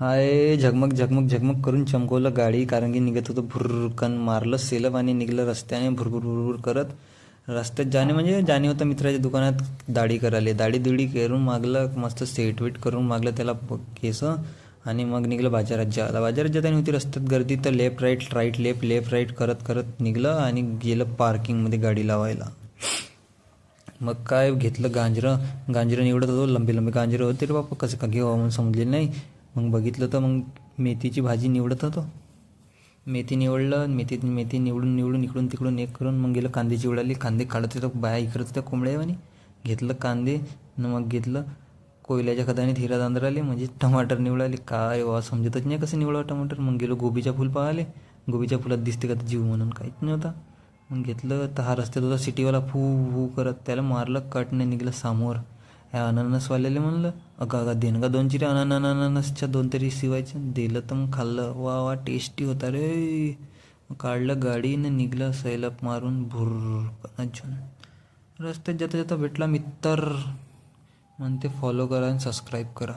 हाय झगमग झगमग झगमग करून चमकवलं गाडी कारण की निघत होतं भुरकन मारलं सेलप आणि निघलं रस्त्याने भुरभुर भुरभुर करत. रस्त्यात जाणे म्हणजे जाणे होतं मित्राच्या दुकानात दाढी करायला. दाढी दुडी करून मागलं मस्त सेट वेट करून मागलं त्याला प- केस आणि मग निघलं बाजारात. जायला बाजारात जाताना होती रस्त्यात गर्दी तर left right right left left right करत करत निघलं आणि गेलं पार्किंगमध्ये गाडी लावायला. मग काय घेतलं गांजरं. गांजरं निवडत होतो लंबे लंबे गांजरं होते. रे बापा कसं का घेऊ? म्हणून समजले नाही. मग बघितलं तर मग मेथीची भाजी निवडत होतो. मेथी निवडलं मेथी मेथी निवडून निवडून इकडून तिकडून एक करून मग गेलं कांदे चिवडाली कांदे काढत होतं बाया इकडत होत्या कोंबड्यावानी. घेतलं कांदे न मग घेतलं कोयल्याच्या खताने हिरा तांदळाले म्हणजे टमाटर निवडाले. काय वा समजतच नाही कसं निवडावं टमाटर. मग गेलो गोबीच्या फुल पाहाले गोबीच्या फुलात दिसते का जीव म्हणून काहीच नव्हता. मग घेतलं तर हा रस्त्यात होता सिटीवाला फू फू करत त्याला मारलं कटने निघलं समोर. ह्या अननसवाल्याला म्हणलं अगं अगं देन का दोन चिरे अनन अननसच्या दोन तरी शिवायच्या दिलं तर मग खाल्लं. वा वा टेस्टी होता रे. काढलं गाडीनं निघलं सैलप मारून भुर रस्त्यात जाता जाता भेटला मित्तर. म्हणते फॉलो करा आणि सबस्क्राईब करा.